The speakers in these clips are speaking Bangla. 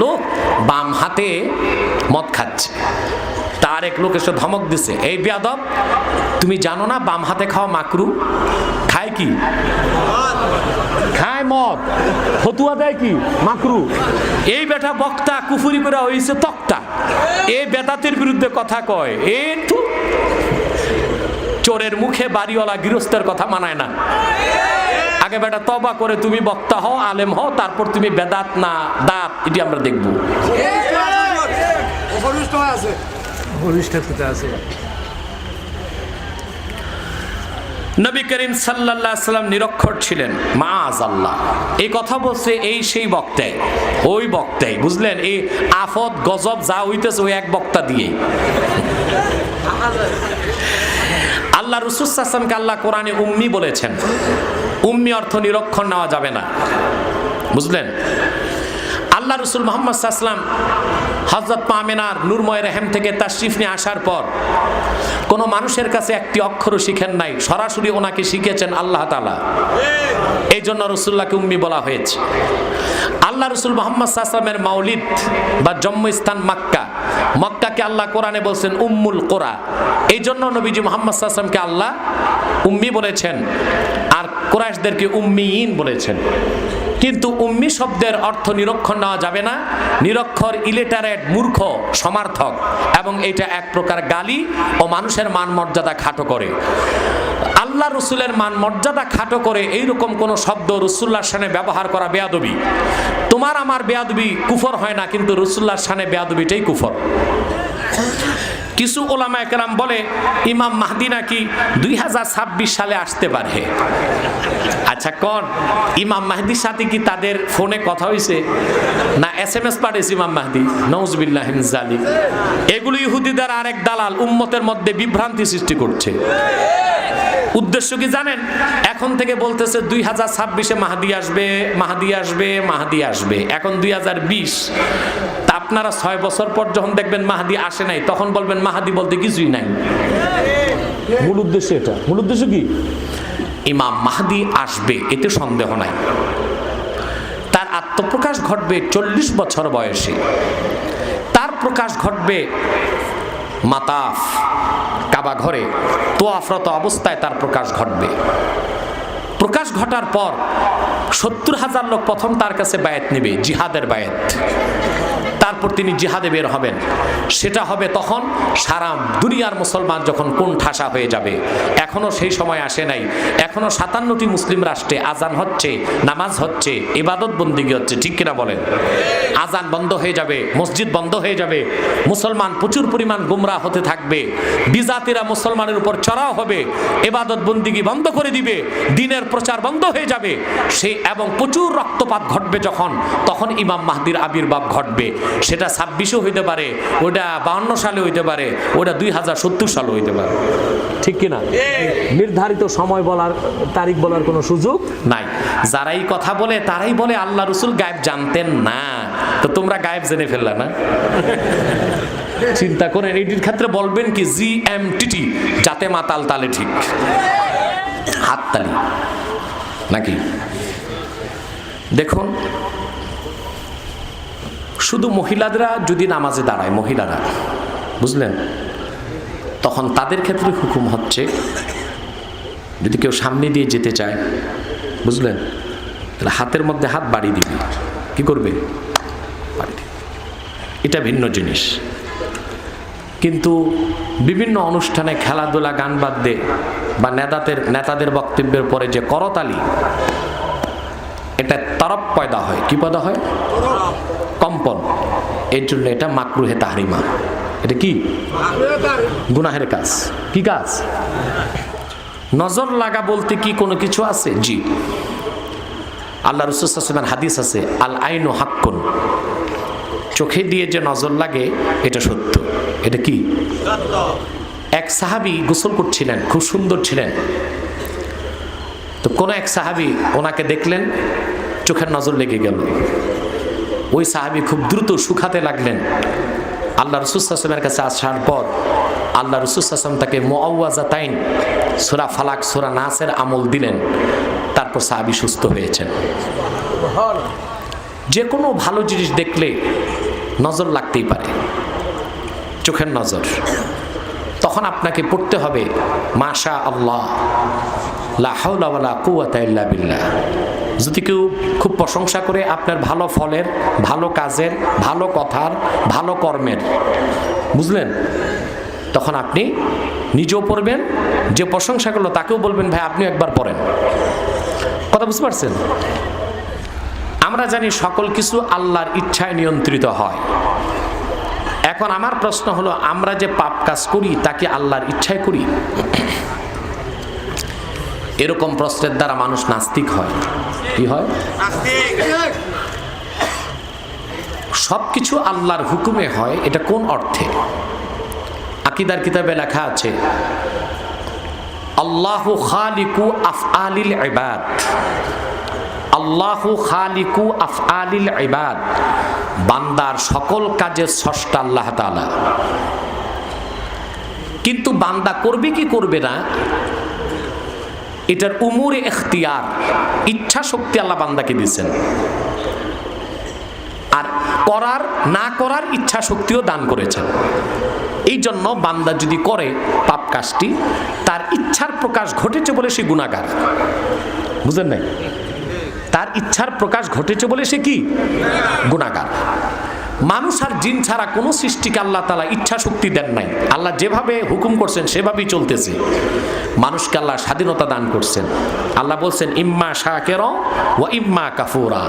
লোক বাম হাতে মদ খাচ্ছে। তার এক লোক এসে ধমক দিছে এই বেয়াদব তুমি জানো না বাম হাতে খাওয়া মাকরু? খায় কি? খায় মদ। ফতুয়া দেয় কি? মাকরু। এই বেটা বক্তা কুফুরি করে হইছে তক্তা। এই বেদাতের বিরুদ্ধে কথা কয়। এ তো চোরের মুখে বাড়িওয়ালা গৃহস্থের কথা মানায় না। আগে বেটা তবা করে তুমি বক্তা হও, আলেম হও, তারপর তুমি বেদাত না, দাঁত, এটি আমরা দেখব। নবী করিম সাল্লাল্লাহ সাল্লাম নিরক্ষর ছিলেন মাজ আল্লাহ এই কথা বলছে এই সেই বক্তায় ওই বক্তাই, বুঝলেন? এই আফত, গজব যা হইতেছে ওই এক বক্তা দিয়ে। আল্লাহ রসুসামকে আল্লাহ কোরআনে উম্মি বলেছেন। উম্মি অর্থ নিরক্ষণ নেওয়া যাবে না। বুঝলেন? আল্লাহ রসুল মোহাম্মদ সাহসালাম হজরত পামেনার নূরময় রেহেম থেকে তাশরিফ নিয়ে আসার পর কোনো মানুষের কাছে একটি অক্ষরও শিখেন নাই সরাসরি ওনাকে শিখেছেন আল্লাহ তালা এই জন্য রসুল্লাহকে উম্মি বলা হয়েছে। আল্লাহ রসুল মোহাম্মদ সাল্লামের মাউলিদ বা জন্মস্থান মাক্কা। মক্কাকে আল্লাহ কোরআনে বলছেন উম্মুল কোরা। এই জন্য নবীজি মোহাম্মদ সাল্লামকে আল্লাহ উম্মি বলেছেন, আর কোরআশদেরকে উম্মিইন বলেছেন। কিন্তু উম্মি শব্দের অর্থ নিরক্ষর নেওয়া যাবে না। নিরক্ষর ইলেটারেট মূর্খ, সমার্থক, এবং এটা এক প্রকার গালি ও মানুষের মান মর্যাদা খাটো করে। আল্লাহ রসুলের মান মর্যাদা খাটো করে এইরকম কোন শব্দ রসুল্লাহর সানে ব্যবহার করা বেয়াদবি। তোমার আমার বেয়াদবি কুফর হয় না, কিন্তু রসুল্লাহর সানে বেয়াদবিটাই কুফর। কিছু ওলামা একরাম বলে, ইমাম মাহদি নাকি দুই সালে আসতে পারে। আচ্ছা কন, ইমাম মাহদির সাথে কি তাদের ফোনে কথা হয়েছে না, এস এম এস পাঠিয়েছে ইমাম মাহদি। নৌজবিল্লাহ জালি এগুলো ইহুদিদের আরেক দালাল, উম্মতের মধ্যে বিভ্রান্তি সৃষ্টি করছে। উদ্দেশ্য কি জানেন? এখন থেকে বলতেছে দুই হাজার ছাব্বিশে মাহাদি আসবে মাহাদি আসবে মাহাদি আসবে। এখন দুই হাজার বিশ, তা আপনারা ছয় বছর পর যখন দেখবেন মাহাদি আসে নাই, তখন বলবেন মাহাদি বলতে কিছুই নাই। মূল উদ্দেশ্য এটা। মূল উদ্দেশ্য কি? ইমাম মাহাদি আসবে, এতে সন্দেহ নাই। তার আত্মপ্রকাশ ঘটবে চল্লিশ বছর বয়সে। তার প্রকাশ ঘটবে মাতাফ। কাবা ঘরে তোয়াফরত অবস্থায় তার প্রকাশ ঘটবে। প্রকাশ ঘটার পর সত্তর হাজার লোক প্রথম তার কাছে বায়াত নেবে, জিহাদের বায়াত। তারপর তিনি জিহাদে বের হবেন। সেটা হবে তখন সারা দুনিয়ার মুসলমান যখন কোন ঠাসা হয়ে যাবে। এখনও সেই সময় আসে নাই। এখনও সাতান্নটি মুসলিম রাষ্ট্রে আজান হচ্ছে, নামাজ হচ্ছে ইবাদত বন্দিগি হচ্ছে, ঠিক কিনা বলেন? আজান বন্ধ হয়ে যাবে, মসজিদ বন্ধ হয়ে যাবে, মুসলমান প্রচুর পরিমাণ গুমরা হতে থাকবে, বিজাতিরা মুসলমানের উপর চড়াও হবে, এবাদত বন্দিগি বন্ধ করে দিবে, দিনের প্রচার বন্ধ হয়ে যাবে। সে এবং প্রচুর রক্তপাত ঘটবে যখন, তখন ইমাম মাহদির আবির্ভাব ঘটবে। সেটা ছাব্বিশও হইতে পারে ওটা বাউন্ন সালে হইতে পারে ওটা দুই হাজার সত্তর সালে হইতে পারে। ঠিক কিনা? নির্ধারিত সময় বলার, তারিখ বলার কোনো সুযোগ নাই। যারাই কথা বলে, তারাই বলে আল্লাহ রসুল গায়েব জানতেন না। তো তোমরা গায়েব জেনে ফেললা না? চিন্তা করেন, এটির ক্ষেত্রে বলবেন কি জি এম টিটি যাতে মাতাল তালে ঠিক। হাততালি। নাকি? দেখুন, শুধু মহিলাদেরা যদি নামাজে দাঁড়ায়, মহিলারা, বুঝলেন? তখন তাদের ক্ষেত্রে হুকুম হচ্ছে, যদি কেউ সামনে দিয়ে যেতে চায়, বুঝলেন? তাহলে হাতের মধ্যে হাত বাড়িয়ে দিবে। কি করবে? বাড়ি। এটা ভিন্ন জিনিস। কিন্তু বিভিন্ন অনুষ্ঠানে খেলাধুলা, গান বাদ্যে বা নেতাদের নেতাদের বক্তব্যের পরে যে করতালি, এটা তরফ পয়দা হয়। কি পয়দা হয়? কম্পন। এর জন্য এটা মাকরুহে তাহরিমা। এটা কি? গুনাহের কাজ। কি কাজ? নজর লাগা বলতে কি কোনো কিছু আছে? জি। আল্লাহ রসুলের হাদিস আছে আল আইনু হাক্কুন। চোখে দিয়ে যে নজর লাগে এটা সত্য। এটা কি? এক সাহাবি গোসল করছিলেন খুব সুন্দর ছিলেন। তো কোনো এক সাহাবি ওনাকে দেখলেন চোখের নজর লেগে গেল। ওই সাহাবি খুব দ্রুত শুকাতে লাগলেন। আল্লাহ রসুলের কাছে আসার পর আল্লাহ রসুলাম তাকে মোয়াজাতাইন সোরা ফালাক সোরা নাসের আমল দিলেন। তারপর সাহাবি সুস্থ হয়েছেন। যে কোনো ভালো জিনিস দেখলে নজর লাগতেই পারে। চোখের নজর। তখন আপনাকে পড়তে হবে মাশা আল্লাহ লা হাওলা ওয়ালা কুওয়াতা বিল্লাহ। যদি কেউ খুব প্রশংসা করে আপনার ভালো ফলের, ভালো কাজের, ভালো কথার, ভালো কর্মের, বুঝলেন? তখন আপনি নিজেও পড়বেন, যে প্রশংসা করল তাকেও বলবেন, ভাই আপনি একবার পড়েন। কথা বুঝতে পারছেন? আমরা জানি সকল কিছু আল্লাহর ইচ্ছায় নিয়ন্ত্রিত হয়। এখন আমার প্রশ্ন হলো, আমরা যে পাপ কাজ করি তাকে আল্লাহর ইচ্ছায় করি? এরকম প্রশ্নের দ্বারা মানুষ নাস্তিক হয়। কি হয়? সব কিছু আল্লাহর হুকুমে হয়, এটা কোন অর্থে? আকিদার কিতাবে লেখা আছে, আল্লাহ খালিকু আফআলিল ইবাদ। আল্লাহু খালিকু আফআলিল ইবাদ। বান্দার সকল কাজের স্রষ্টা আল্লাহ তাআলা। কিন্তু বান্দা করবে কি করবে না? এটার উমুরে এখতিয়ার, ইচ্ছা শক্তি আল্লাহ বান্দাকে দিয়েছেন। আর করার, না করার ইচ্ছা শক্তিও দান করেছেন। এই জন্য বান্দা যদি করে পাপ কাজটি, তার ইচ্ছার প্রকাশ ঘটেছে বলে সে গুণাগার বুঝলেন নাই? তার ইচ্ছার প্রকাশ ঘটেছে বলে সে কি? গুণাগার। মানুষ আর জিন ছাড়া কোনো সৃষ্টিকে আল্লাহ তালা ইচ্ছা শক্তি দেন নাই। আল্লাহ যেভাবে হুকুম করছেন, সেভাবেই চলতেছে। মানুষকে আল্লাহ স্বাধীনতা দান করছেন। আল্লাহ বলছেন, ইম্মা শাহ কেরম ও ইম্মা কাফুরা।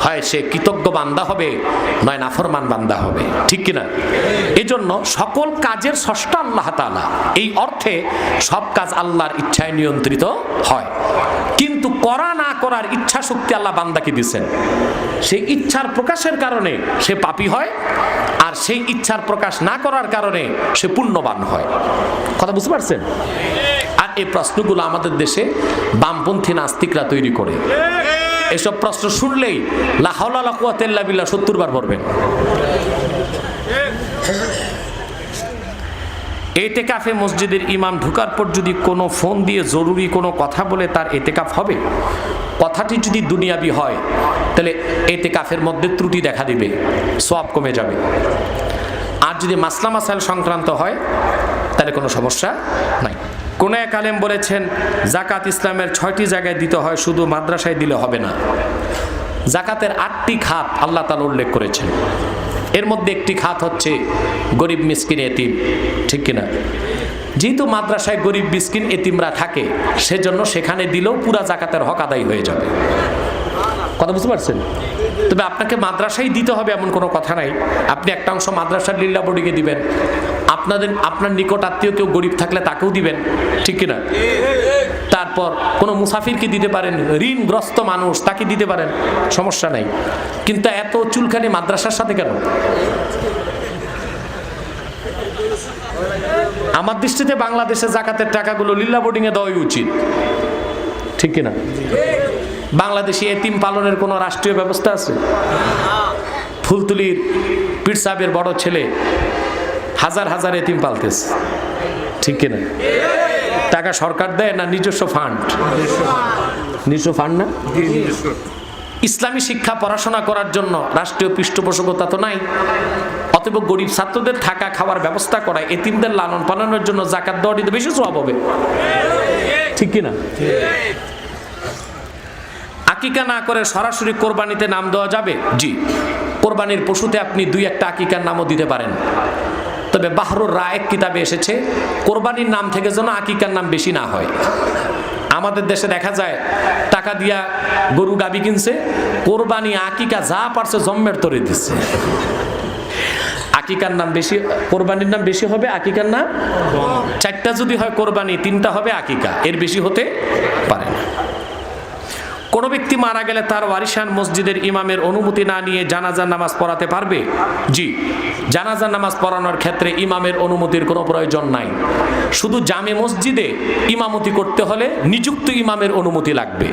হয় সে কৃতজ্ঞ বান্দা হবে, নয় নাফরমান বান্দা হবে। ঠিক কিনা? এজন্য সকল কাজের ষষ্ঠ আল্লাহ তালা এই অর্থে সব কাজ আল্লাহর ইচ্ছায় নিয়ন্ত্রিত হয়। কিন্তু করা না করার ইচ্ছা শক্তি আল্লাহ বান্দাকে দিচ্ছেন সেই ইচ্ছার প্রকাশের কারণে সে পাপী হয়, আর সেই ইচ্ছার প্রকাশ না করার কারণে সে পুণ্যবান হয়। কথা বুঝতে পারছেন? আর এই প্রশ্নগুলো আমাদের দেশে বামপন্থী নাস্তিকরা তৈরি করে। এসব প্রশ্ন শুনলেই লাহাউলা কুয়াতেল্লা বিল্লা সত্তর বার পড়বেন এতেকাফে মসজিদের ইমাম ঢুকার পর যদি কোনো ফোন দিয়ে জরুরি কোনো কথা বলে, তার এতেকাফ হবে? কথাটি যদি দুনিয়াবি হয়, তাহলে এতেকাফের মধ্যে ত্রুটি দেখা দিবে সব কমে যাবে। আর যদি মাসলা মাসাইল সংক্রান্ত হয়, তাহলে কোনো সমস্যা নাই। কোন এক আলেম বলেছেন, জাকাত ইসলামের ছয়টি জায়গায় দিতে হয়, শুধু মাদ্রাসায় দিলে হবে না। জাকাতের আটটি খাত আল্লাহ তালা উল্লেখ করেছেন। এর মধ্যে একটি খাত হচ্ছে গরিব মিসকিন এতিম, ঠিক কিনা? যেহেতু মাদ্রাসায় গরিব মিসকিন এতিমরা থাকে, সেজন্য সেখানে দিলেও পুরা জাকাতের হক আদায় হয়ে যাবে। কথা বুঝতে পারছেন? তবে আপনাকে মাদ্রাসায় দিতে হবে এমন কোনো কথা নাই। আপনি একটা অংশ মাদ্রাসার লিল্লা বডিকে দিবেন। আপনাদের, আপনার নিকট আত্মীয় কেউ গরিব থাকলে তাকেও দিবেন, ঠিক কিনা? তারপর কোনো মুসাফিরকে দিতে পারেন, ঋণগ্রস্ত মানুষ তাকে দিতে পারেন, সমস্যা নাই। কিন্তু এত চুলখানি মাদ্রাসার সাথে কেন? আমার দৃষ্টিতে বাংলাদেশে জাকাতের টাকাগুলো লীলা বোর্ডিংয়ে দেওয়াই উচিত, ঠিক কিনা? বাংলাদেশে এতিম পালনের কোনো রাষ্ট্রীয় ব্যবস্থা আছে? ফুলতুলির পীর সাহেবের বড় ছেলে হাজার হাজার এতিম পালতেছে। ঠিক কিনা? টাকা সরকার দেয় না নিজস্ব ফান্ড নিজস্ব ফান্ড না? ইসলামী শিক্ষা পড়াশোনা করার জন্য রাষ্ট্রীয় পৃষ্ঠপোষকতা তো নাই। অতএব গরিব ছাত্রদের থাকা খাওয়ার ব্যবস্থা করায় এতিমদের লালন পালনের জন্য জাকাত দেওয়াটি তো বেশি সব হবে। ঠিক কিনা? আকিকা না করে সরাসরি কোরবানিতে নাম দেওয়া যাবে? জি। কোরবানির পশুতে আপনি দুই একটা আকিকার নামও দিতে পারেন। তবে বাহরুর রায়েক কিতাবে এসেছে, কোরবানির নাম থেকে যেন আকিকার নাম বেশি না হয়। আমাদের দেশে দেখা যায়, টাকা দিয়া গরু গাবি কিনছে, কোরবানি আকিকা যা পারছে জম্মের তরে দিচ্ছে আকিকার নাম বেশি, কোরবানির নাম বেশি হবে আকিকার নাম চারটা যদি হয় কোরবানি, তিনটা হবে আকিকা, এর বেশি হতে পারে না। কোনো ব্যক্তি মারা গেলে তার ওয়ারিসান মসজিদের ইমামের অনুমতি না নিয়ে জানাজার নামাজ পড়াতে পারবে? জি, জানাজার নামাজ পড়ানোর ক্ষেত্রে ইমামের অনুমতির কোনো প্রয়োজন নাই। শুধু জামে মসজিদে ইমামতি করতে হলে নিযুক্ত ইমামের অনুমতি লাগবে।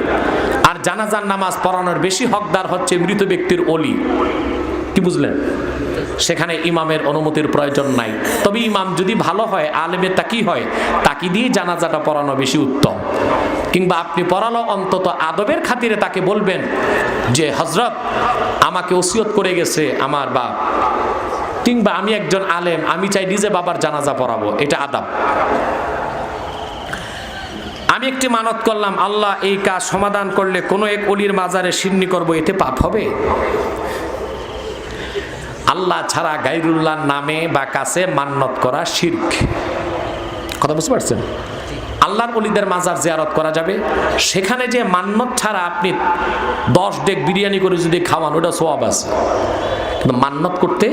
আর জানাজার নামাজ পড়ানোর বেশি হকদার হচ্ছে মৃত ব্যক্তির অলি। কি বুঝলেন? সেখানে ইমামের অনুমতির প্রয়োজন নাই। তবে ইমাম যদি ভালো হয় আলেমের তাকি হয়, তাকি দিয়ে জানাজাটা পড়ানো বেশি উত্তম। কিংবা আপনি পড়ালো অন্তত আদবের খাতিরে তাকে বলবেন যে হজরত আমাকে ওসিয়ত করে গেছে আমার বাপ। কিংবা আমি একজন আলেম, আমি চাই নিজে বাবার জানাজা পড়াবো। এটা আদাব। আমি একটি মানত করলাম, আল্লাহ, এই কাজ সমাধান করলে কোনো এক অলির মাজারে সিন্নি করব, এতে পাপ হবে? আল্লাহ ছাড়া গাইরুল্লাহর নামে বা কাছে মান্নত করা শির্ক। কথা বুঝতে পারছেন? আল্লাহর অলিদের মাজার জিয়ারত করা যাবে। সেখানে যে মান্নত ছাড়া আপনি দশ ডেক বিরিয়ানি করে যদি খাওয়ান, ওটা সোয়াব আছে। কিন্তু মান্নত করতে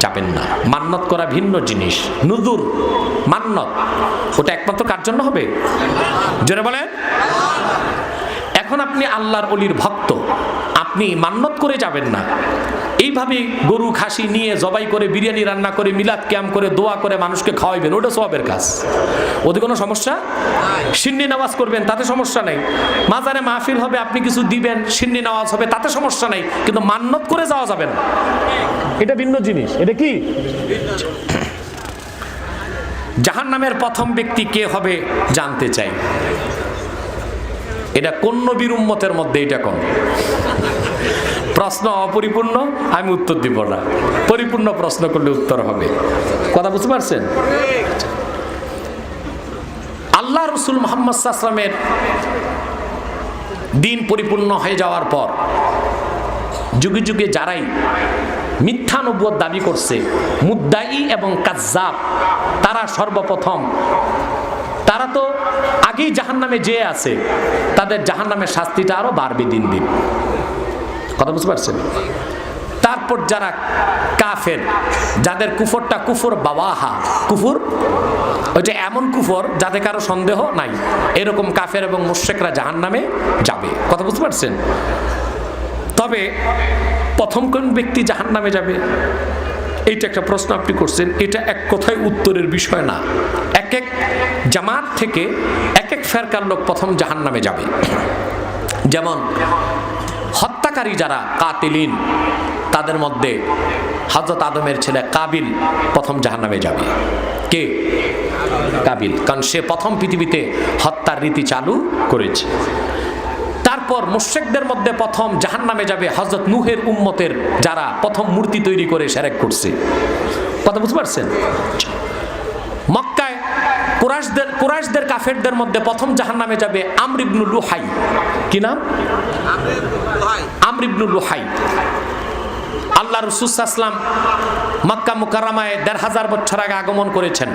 যাবেন না। মান্নত করা ভিন্ন জিনিস। নুদুর মান্নত ওটা একমাত্র কার জন্য হবে? জোরে বলেন। এখন আপনি আল্লাহর অলির ভক্ত, আপনি মান্নত করে যাবেন না। এইভাবে গরু, খাসি নিয়ে জবাই করে, বিরিয়ানি রান্না করে, মিলাদ ক্যাম্প করে, দোয়া করে মানুষকে খাওয়াইবেন, ওটা সবের কাজ। ওদের কোনো সমস্যা? সিন্নি নামাজ করবেন, তাতে সমস্যা নেই। মাজারে মাহফিল হবে, আপনি কিছু দিবেন, সিন্নি নামাজ হবে, তাতে সমস্যা নেই। কিন্তু মান্নত করে যাওয়া যাবে না। এটা ভিন্ন জিনিস। এটা কি? জাহান নামের প্রথম ব্যক্তি কে হবে জানতে চাই। এটা কোন নবীর উম্মতের মধ্যে এটা কোন? প্রশ্ন অপরিপূর্ণ, আমি উত্তর দিব না। পরিপূর্ণ প্রশ্ন করলে উত্তর হবে। কথা বুঝতে পারছেন? আল্লাহ রসুল মোহাম্মদ সাল্লামের দিন পরিপূর্ণ হয়ে যাওয়ার পর, যুগে যুগে যারাই মিথ্যা নব্বত দাবি করছে, মুদ্দাই এবং কাজ্জাব, তারা সর্বপ্রথম, তারা তো আগেই জাহান নামে যেয়ে আছে, তাদের জাহান নামের শাস্তিটা আরও বাড়বে দিন দিন। কথা বুঝতে পারছেন? তারপর যারা কাফের, যাদের কুফরটা কুফর বাবাহা কুফুর? ওইটা এমন কুফর যাতে কারও সন্দেহ নাই। এরকম কাফের এবং মুশেকরা জাহান নামে যাবে। কথা বুঝতে পারছেন? তবে প্রথম কোন ব্যক্তি জাহান নামে যাবে? এইটা একটা প্রশ্ন আপনি করছেন। এটা এক কথায় উত্তরের বিষয় না। এক এক জামাত থেকে এক এক ফেরকার লোক প্রথম জাহান নামে যাবে। যেমন হত্যাকারী যারা কাতিলিন, তাদের মধ্যে হজরত আদমের ছেলে কাবিল প্রথম জাহান নামে যাবে। কে? কাবিল। কারণ সে প্রথম পৃথিবীতে হত্যার রীতি চালু করেছে। তারপর মুশেকদের মধ্যে প্রথম জাহান নামে যাবে হজরত নুহের উম্মতের যারা প্রথম মূর্তি তৈরি করে সেরেক করছে। কথা বুঝতে পারছেন? কুরাশদের কুরাশদের কাফেরদের মধ্যে প্রথম জাহান নামে যাবে আমরিবনু লুহাই। কি নাম? আমরিবনু লুহাই। আল্লাহ রসুসাল্লাম মক্কা মুকাররামায় দেড় হাজার বছর আগে আগমন করেছেন।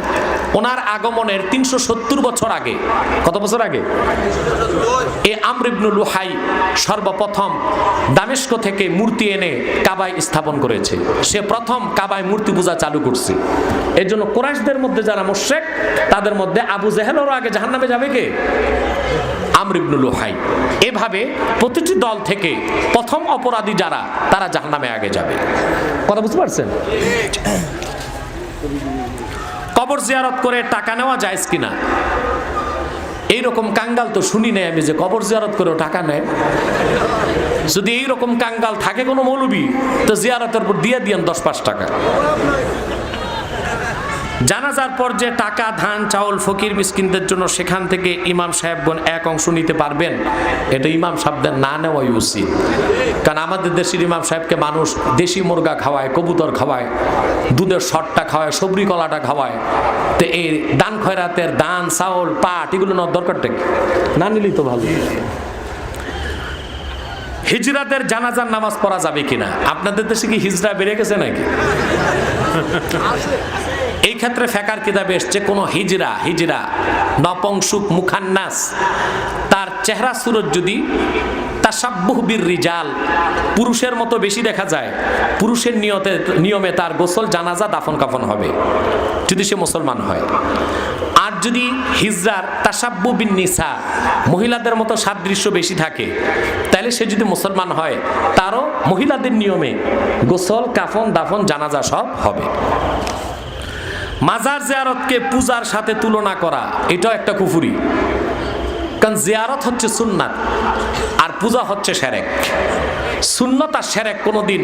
ওনার আগমনের তিনশো সত্তর বছর আগে। কত বছর আগে? এ আমরিবনু লুহাই সর্বপ্রথম দামেস্ক থেকে মূর্তি এনে কাবায় স্থাপন করেছে। সে প্রথম কাবায় মূর্তি পূজা চালু করছে। এর জন্য কোরাইশদের মধ্যে যারা মোশেক, তাদের মধ্যে আবু জেহেলেরও আগে জাহান্নামে যাবে কে? আমর ইবনুল লুহাই। এভাবে প্রতিটি দল থেকে প্রথম অপরাধী যারা, তারা জাহান্নামে আগে যাবে। কথা বুঝতে পারছেন? কবর জিয়ারত করে টাকা নেওয়া যায় কিনা? এইরকম কাঙ্গাল তো শুনি নাই আমি যে কবর জিয়ারত করেও টাকা নেয়। যদি এইরকম কাঙ্গাল থাকে কোনো মৌলবি, তো জিয়ারতের উপর দিয়ে দিয়েন দশ পাঁচ টাকা। জানাজার পর যে টাকা, ধান, চাউল, ফকির মিসকিনদের জন্য সেখান থেকে ইমাম সাহেবগণ এক অংশ নিতে পারবেন। এটা ইমাম সাহেবদের না নেওয়াই উচিত। কারণ আমাদের দেশের ইমাম সাহেবকে মানুষ দেশি মুরগা খাওয়ায়, কবুতর খাওয়ায়, দুধের শটটা খাওয়ায় সবরি কলাটা খাওয়ায়। তো এই দান খয়রাতের দান চাউল, পাট, এগুলো নেওয়ার দরকারটা কি? না নিলেই তো ভালো। হিজরাদের জানাজার নামাজ পড়া যাবে কিনা? আপনাদের দেশে কি হিজরা বেড়ে গেছে নাকি? এই ক্ষেত্রে ফেকার কিতাবে এসছে? কোনো হিজরা হিজরা নপংসুক মুখান্নাস। তার চেহারা সুরত যদি তাসাব্বুহবির রিজাল পুরুষের মতো বেশি দেখা যায়, পুরুষের নিয়তে, নিয়মে তার গোসল, জানাজা, দাফন কাফন হবে, যদি সে মুসলমান হয়। আর যদি হিজরার তাসাব্বু বিন নিসা মহিলাদের মতো সাদৃশ্য বেশি থাকে, তাহলে সে যদি মুসলমান হয়, তারও মহিলাদের নিয়মে গোসল, কাফন, দাফন, জানাজা সব হবে। মাজার জিয়ারতকে পূজার সাথে তুলনা করা, এটাও একটা কুফুরি। কারণ জিয়ারত হচ্ছে সুন্নাত, আর পূজা হচ্ছে সেরেক। সুন্নত আর কোনোদিন